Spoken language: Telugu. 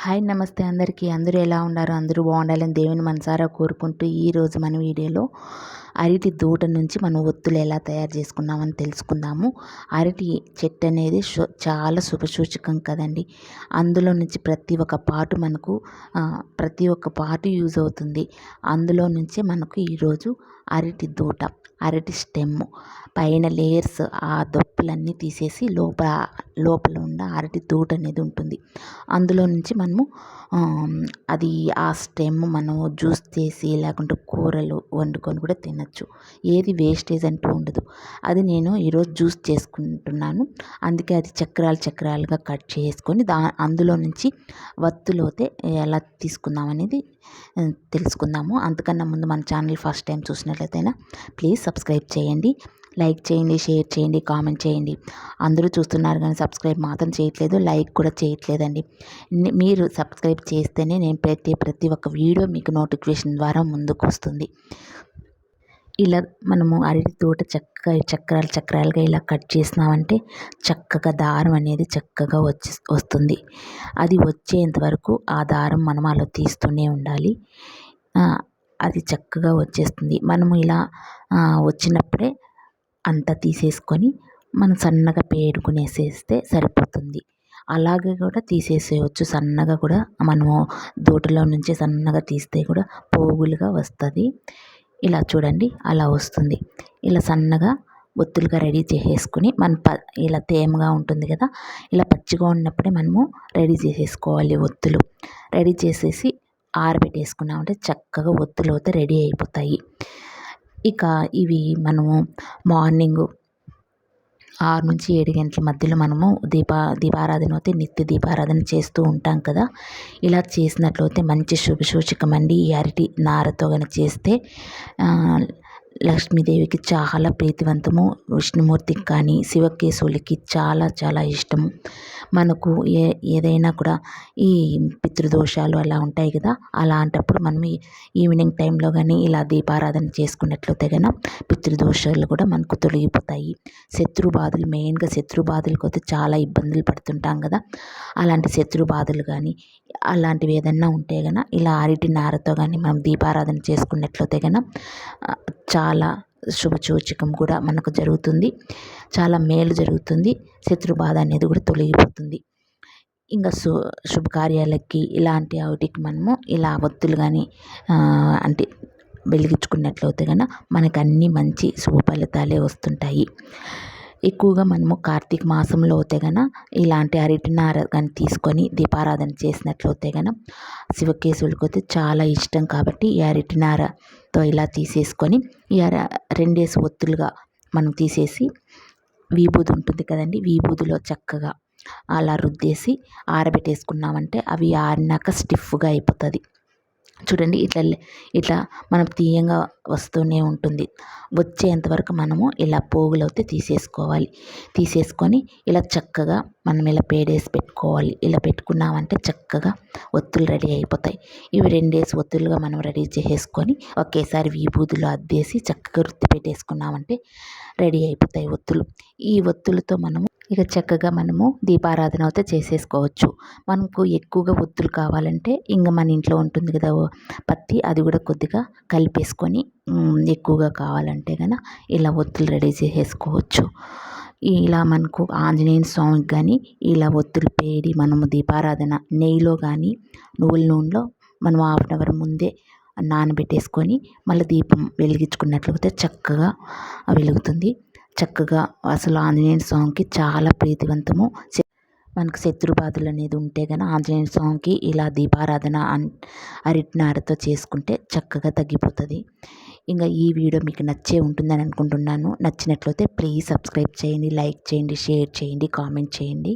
హాయ్ నమస్తే అందరికీ. అందరూ ఎలా ఉన్నారు? అందరూ బాగుండాలని దేవుని మనసారా కోరుకుంటూ ఈరోజు మన వీడియోలో అరటి దూట నుంచి మనం ఒత్తులు ఎలా తయారు చేసుకున్నామని తెలుసుకుందాము. అరటి చెట్టు అనేది చాలా శుభసూచకం కదండి. అందులో నుంచి ప్రతి ఒక్క పాటు మనకు ప్రతి ఒక్క పాటు యూజ్ అవుతుంది. అందులో నుంచే మనకు ఈరోజు అరటి దూట అరటి స్టెమ్ పైన లేయర్స్ ఆ దొప్పులన్నీ తీసేసి లోపల లోపల ఉన్న అరటి దూట అనేది ఉంటుంది. అందులో నుంచి మనము అది ఆ స్టెమ్ మనం జ్యూస్ చేసి లేకుంటే కూరలు వండుకొని కూడా తినచ్చు. ఏది వేస్టేజ్ అంటూ ఉండదు. అది నేను ఈరోజు జ్యూస్ చేసుకుంటున్నాను. అందుకే అది చక్రాలు చక్రాలుగా కట్ చేసుకొని దా అందులో నుంచి వత్తులోతే ఎలా తీసుకుందాం అనేది తెలుసుకుందాము. అంతకన్నా ముందు మన ఛానల్ ఫస్ట్ టైం చూసినట్లయితేనా ప్లీజ్ సబ్స్క్రైబ్ చేయండి. లైక్ చేయండి షేర్ చేయండి కామెంట్ చేయండి. అందరూ చూస్తున్నారు కానీ సబ్స్క్రైబ్ మాత్రం చేయట్లేదు లైక్ కూడా చేయట్లేదండి. మీరు సబ్స్క్రైబ్ చేస్తేనే నేను ప్రతి ప్రతి ఒక్క వీడియో మీకు నోటిఫికేషన్ ద్వారా ముందుకు వస్తుంది ఇలా మనము అరటి తోట చక్కగా చక్రాలు చక్రాలుగా ఇలా కట్ చేసినామంటే చక్కగా దారం అనేది చక్కగా వచ్చి వస్తుంది. అది వచ్చేంత వరకు ఆ దారం మనం అలా తీస్తూనే ఉండాలి. అది చక్కగా వచ్చేస్తుంది. మనము ఇలా వచ్చినప్పుడే అంతా తీసేసుకొని మనం సన్నగా పేడుకునేసేస్తే సరిపోతుంది. అలాగే కూడా తీసేసేయచ్చు. సన్నగా కూడా మనము దూటలో నుంచి సన్నగా తీస్తే కూడా పోగులుగా వస్తుంది. ఇలా చూడండి అలా వస్తుంది. ఇలా సన్నగా ఒత్తులుగా రెడీ చేసేసుకుని మన ప ఇలా తేమగా ఉంటుంది కదా ఇలా పచ్చిగా ఉన్నప్పుడే మనము రెడీ చేసేసుకోవాలి ఒత్తులు. రెడీ చేసేసి ఆరబెట్టేసుకున్నామంటే చక్కగా ఒత్తులు అయితే రెడీ అయిపోతాయి. ఇక ఇవి మనము మార్నింగ్ ఆరు నుంచి ఏడు గంటల మధ్యలో మనము దీపా దీపారాధన అయితే నిత్య దీపారాధన చేస్తూ ఉంటాం కదా. ఇలా చేసినట్లయితే మంచి శుభసూచకం అండి. ఈ అరటి నారతో కనుక చేస్తే లక్ష్మీదేవికి చాలా ప్రీతివంతము. విష్ణుమూర్తికి కానీ శివకేశవులకి చాలా చాలా ఇష్టము. మనకు ఏ ఏదైనా కూడా ఈ పితృదోషాలు అలా ఉంటాయి కదా అలాంటప్పుడు మనం ఈవినింగ్ టైంలో కానీ ఇలా దీపారాధన చేసుకున్నట్లయితే కనుక పితృదోషాలు కూడా మనకు తొలగిపోతాయి. శత్రు బాధలు మెయిన్గా శత్రు బాధలకు అయితే చాలా ఇబ్బందులు పడుతుంటాం కదా. అలాంటి శత్రు బాధలు కానీ అలాంటివి ఏదన్నా ఉంటే కనుక ఇలా అరటి నారతో కానీ మనం దీపారాధన చేసుకున్నట్లయితే కనుక చాలా చాలా శుభసూచకం కూడా మనకు జరుగుతుంది. చాలా మేలు జరుగుతుంది. శత్రు బాధ అనేది కూడా తొలగిపోతుంది. ఇంకా శు శుభకార్యాలకి ఇలాంటి వాటికి మనము ఇలా ఒత్తులు కానీ అంటే వెలిగించుకున్నట్లయితే కనుక మనకు అన్ని మంచి శుభ ఫలితాలే వస్తుంటాయి. ఎక్కువగా మనము కార్తీక మాసంలో అయితే కనుక ఇలాంటి అరటినార కానీ తీసుకొని దీపారాధన చేసినట్లయితే కనుక శివకేశవులకు అయితే చాలా ఇష్టం కాబట్టి ఈ అరటినారతో ఇలా తీసేసుకొని ఇక రెండేసి ఒత్తులుగా మనం తీసేసి వీబూది ఉంటుంది కదండి వీబూదిలో చక్కగా అలా రుద్దేసి ఆరబెట్టేసుకున్నామంటే అవి ఆరినాక స్టిఫ్గా అయిపోతుంది. చూడండి ఇట్లా ఇట్లా మనం తీయంగా వస్తూనే ఉంటుంది. వచ్చేంతవరకు మనము ఇలా పోగులు అయితే తీసేసుకోవాలి. తీసేసుకొని ఇలా చక్కగా మనం ఇలా పేడేసి పెట్టుకోవాలి. ఇలా పెట్టుకున్నామంటే చక్కగా ఒత్తులు రెడీ అయిపోతాయి. ఇవి రెండేసి ఒత్తులుగా మనం రెడీ చేసేసుకొని ఒకేసారి విభూతులు అద్దేసి చక్కగా రుత్తి పెట్టేసుకున్నామంటే రెడీ అయిపోతాయి ఒత్తులు. ఈ ఒత్తులతో మనము ఇక చక్కగా మనము దీపారాధన అయితే చేసేసుకోవచ్చు. మనకు ఎక్కువగా ఒత్తులు కావాలంటే ఇంకా మన ఇంట్లో ఉంటుంది కదా పత్తి అది కూడా కొద్దిగా కలిపేసుకొని ఎక్కువగా కావాలంటే కనుక ఇలా ఒత్తులు రెడీ చేసేసుకోవచ్చు. ఇలా మనకు ఆంజనేయ స్వామికి కానీ ఇలా ఒత్తులు పేడి మనము దీపారాధన నెయ్యిలో కానీ నువ్వుల నూనెలో మనం హాఫ్ అన్ అవర్ ముందే నానబెట్టేసుకొని మళ్ళీ దీపం వెలిగించుకున్నట్లయితే చక్కగా వెలుగుతుంది. చక్కగా అసలు ఆంజనేయ స్వామికి చాలా ప్రీతివంతము. మనకు శత్రు బాధలు అనేది ఉంటే కనుక ఆంజనేయ స్వామికి ఇలా దీపారాధన అరిటినారతో చేసుకుంటే చక్కగా తగ్గిపోతుంది. ఇంకా ఈ వీడియో మీకు నచ్చే ఉంటుందని అనుకుంటున్నాను. నచ్చినట్లయితే ప్లీజ్ సబ్స్క్రైబ్ చేయండి లైక్ చేయండి షేర్ చేయండి కామెంట్ చేయండి.